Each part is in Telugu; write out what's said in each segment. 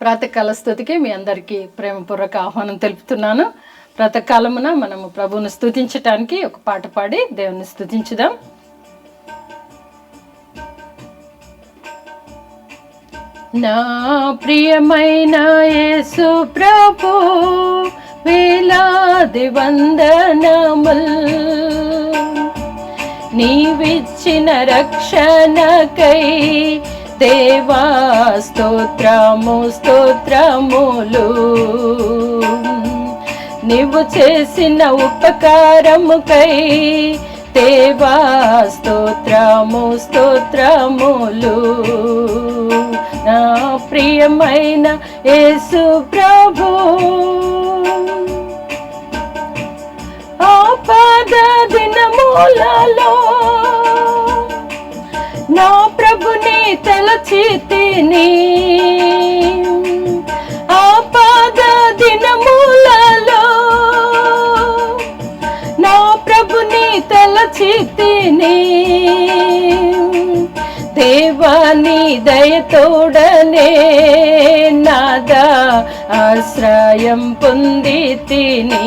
ప్రాతకాల స్థుతికి మీ అందరికీ ప్రేమపూర్వక ఆహ్వానం తెలుపుతున్నాను. ప్రాతకాలమున మనము ప్రభువును స్థుతించటానికి ఒక పాట పాడి దేవుని స్తుతించుదాం నా ప్రియమైన యేసు ప్రభు వేలాది వందనముల్ నీవిచ్చిన రక్షణకై దేవా స్తోత్రము స్తోత్రములు. నీవు చేసిన ఉపకారముకై దేవా స్తోత్రము స్తోత్రములు. నా ప్రియమైన యేసు ప్రభు ఆపద దినమూలలో నా ప్రభుని తలచి తిని ఆపద దినమూలలో నా ప్రభుని తలచి తిని దేవాని దయతోడనే నాదా ఆశ్రయం పొంది తిని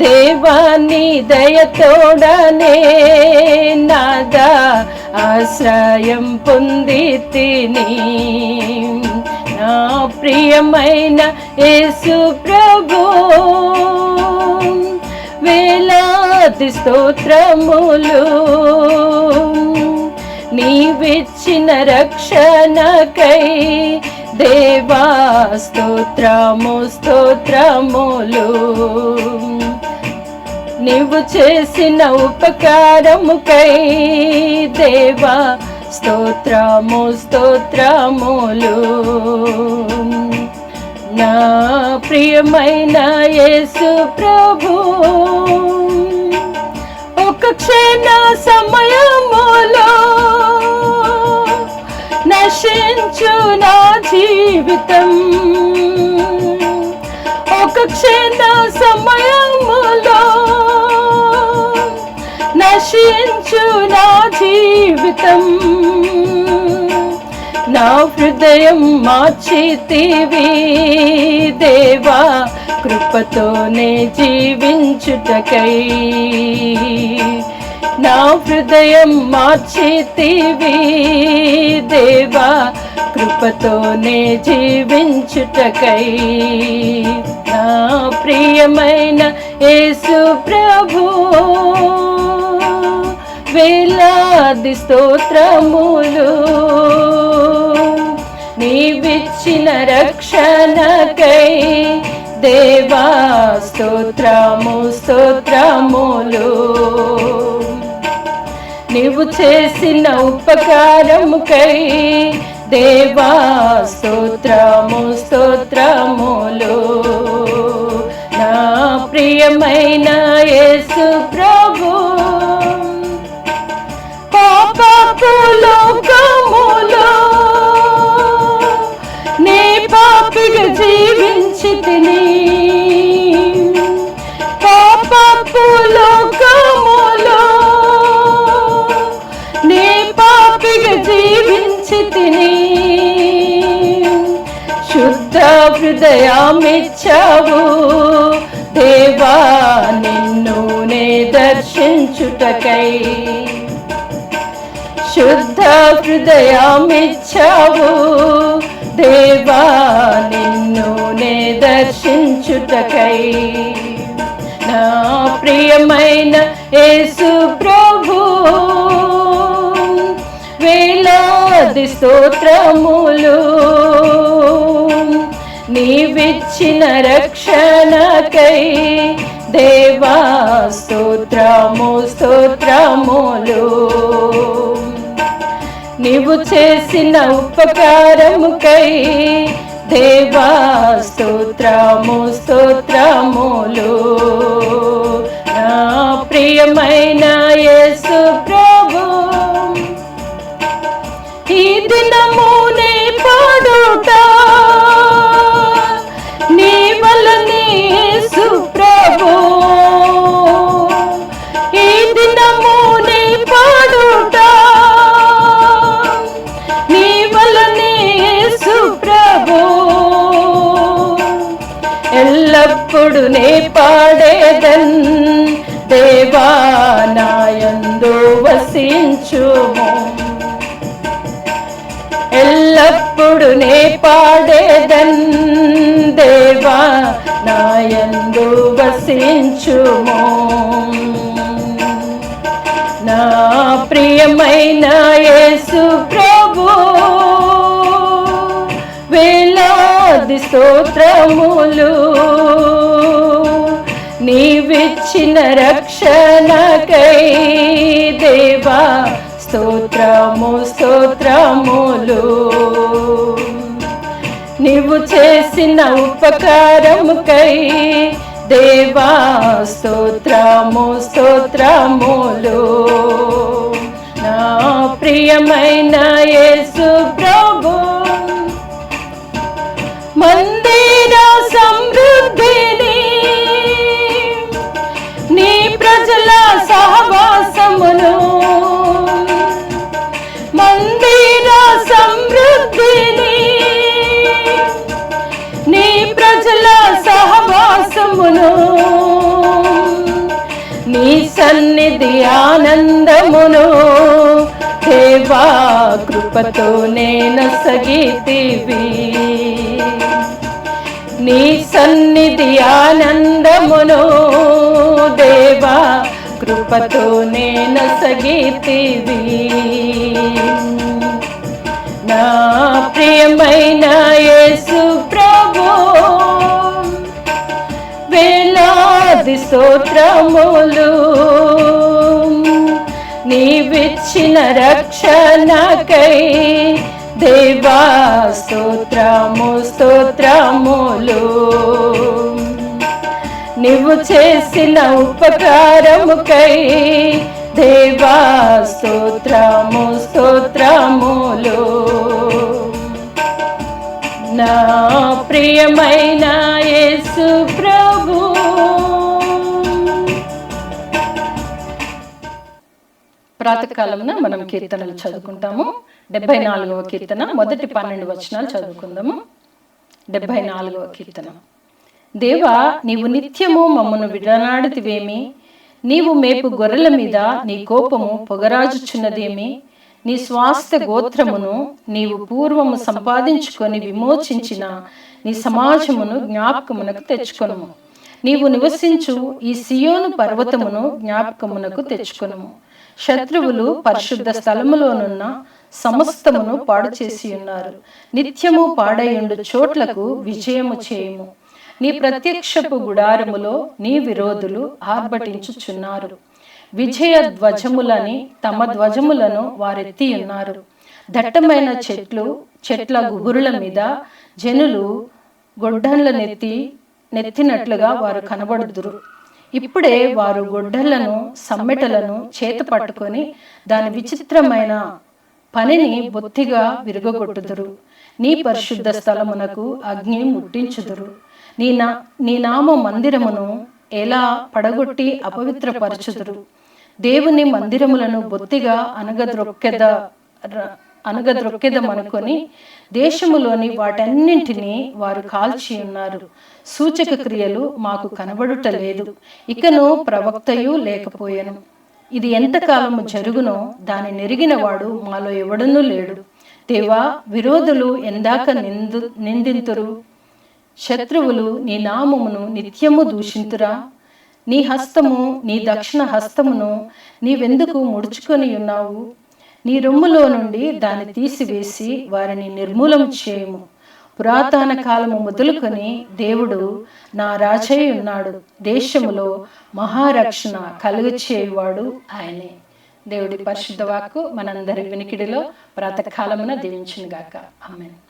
దేవాని దయతోడనే నాదా ఆశ్రయం పొంది తిని నా ప్రియమైన యేసు ప్రభు వేలాది స్తోత్రములు నీవిచ్చిన రక్షణకై దేవా స్తోత్రము స్తోత్రములు నీవు చేసిన ఉపకారముకై దేవా స్తోత్రము స్తోత్రములు. నా ప్రియమైన యేసు ప్రభు ఒక క్షణ సమయములో నశించు నా జీవితం. ఒక క్షణ సమయములో నశించు నా జీవితం? నా హృదయం మార్చితివి దేవా కృపతోనే జీవించుటకై. నా హృదయం మార్చితివి దేవా కృపతోనే జీవించుటకై. నా ప్రియమైన యేసు ప్రభు వేలాది స్తోత్రములు నీవిచ్చిన రక్షణకై దేవా స్తోత్రము స్తోత్రములు. నీవు చేసిన ఉపకారముకై దేవా స్తోత్రము స్తోత్రములు. నా ప్రియమైన జీవించి తిని పాపపు లోకములో నీ పాపిగా జీవించి తిని శుద్ధ హృదయమిచ్చావు దేవా నిన్ను నే దర్శించుటకై శుద్ధ హృదయమిచ్చావు దేవా నిన్ను నే దర్శించుటకై. నా ప్రియమైన యేసు ప్రభు వేలాది స్తోత్రములు నీవిచ్చిన రక్షణకై. దేవా స్తోత్రము స్తోత్రములు నీవు చేసిన ఉపకారముకై దేవా స్తోత్రము స్తోత్రములు. నా ప్రియమైన ఎల్లప్పుడు నే పాడేదన్? దేవా నాయందు వసించుము. ఎల్లప్పుడు నే పాడేదన్? దేవా నాయందు వసించుము. నా ప్రియమైన యేసు స్తోత్రములు. నీవిచ్చిన రక్షణకై దేవా స్తోత్రము స్తోత్రములు. నీవు చేసిన ఉపకారముకై దేవా స్తోత్రము స్తోత్రములు. నా ప్రియమైన యేసు ప్రభు సన్నిధి ఆనందమును. దేవా కృపతో నేను సగితివి నీ సన్నిధి ఆనందమును. దేవా కృపతో నేను సగితివి నా ప్రియమైన యేసు ప్రభు వేలాది స్తోత్రములు. నీవిచ్చిన రక్షణకై దేవా స్తోత్రము స్తోత్రములు. నీవు చేసిన ఉపకారముకై దేవా స్తోత్రము స్తోత్రములు. నా ప్రియమైన యేసు ప్రభు ప్రాతకాలమున మనం కీర్తనలు చదువుకుంటాము. డెబ్బై నాలుగవ కీర్తన మొదటి పన్నెండు వచనాలు చదువుకుందాము. డెబ్బై నాలుగవ కీర్తన. దేవా నీవు నిత్యము మమ్మను విడనాడుతివేమి? నీవు మేపు గొర్రెల మీద నీ కోపము పొగరాజుచున్నదేమి? నీ స్వాస్థ గోత్రమును నీవు పూర్వము సంపాదించుకొని విమోచించిన నీ సమాజమును జ్ఞాపకమునకు తెచ్చుకొనుము. నీవు నివసించు ఈ సియోను పర్వతమును జ్ఞాపకమునకు తెచ్చుకొనుము. శత్రువులు పరిశుద్ధ స్థలములోనున్న సమస్తమును పాడు చేసి ఉన్నారు నిత్యము పాడయుండు చోట్లకు విజయము చేయము. నీ ప్రత్యక్షపు గుడారములో నీ విరోధులు ఆర్భటించుచున్నారు. విజయ ధ్వజములని తమ ధ్వజములను వారెత్తి ఉన్నారు దట్టమైన చెట్లు చెట్ల గుబురుల మీద జనులు గొడ్డన్ల నెత్తి నెత్తినట్లుగా వారు కనబడుదురు. ఇప్పుడే వారు గొడ్డళ్ళను సమ్మెటలను చేత పట్టుకొని దాని విచిత్రమైన పనిని బొత్తిగా విరగొట్టుదురు నీ పరిశుద్ధ స్థలమునకు అగ్ని ముట్టించుదురు. నీ నా నీ నామ మందిరమును ఎలా పడగొట్టి అపవిత్రపరచుదురు. దేవుని మందిరములను బొత్తిగా అనగద్రొక్కెద ర- అనగద్రొక్కెదమనుకొని దేశములోని వాటన్నింటినీ వారు కాల్చి ఉన్నారు. సూచక క్రియలు మాకు కనబడుట లేదు. ఇకను ప్రవక్తయు లేకపోయాను. ఇది ఎంతకాలము జరుగునో దాని నెరిగిన వాడు మాలో ఎవడనూ లేడు. దేవా విరోధులు ఎందాక నిందు నిందింతురు. శత్రువులు నీ నామమును నిత్యము దూషింతురా. నీ హస్తము నీ దక్షిణ హస్తమును నీవెందుకు ముడుచుకొని ఉన్నావు నీ రొమ్ములో నుండి దాన్ని తీసివేసి వారిని నిర్మూలం చేయము. పురాతన కాలము మొదలుకొని దేవుడు నా రాజై ఉన్నాడు. దేశములో మహారక్షణ కలుగు చేయువాడు ఆయనే. దేవుడి పరిశుద్ధ వాక్కు మనందరి వినికిడిలో ప్రాతకాలమున దీవించునుగాక. ఆమెను.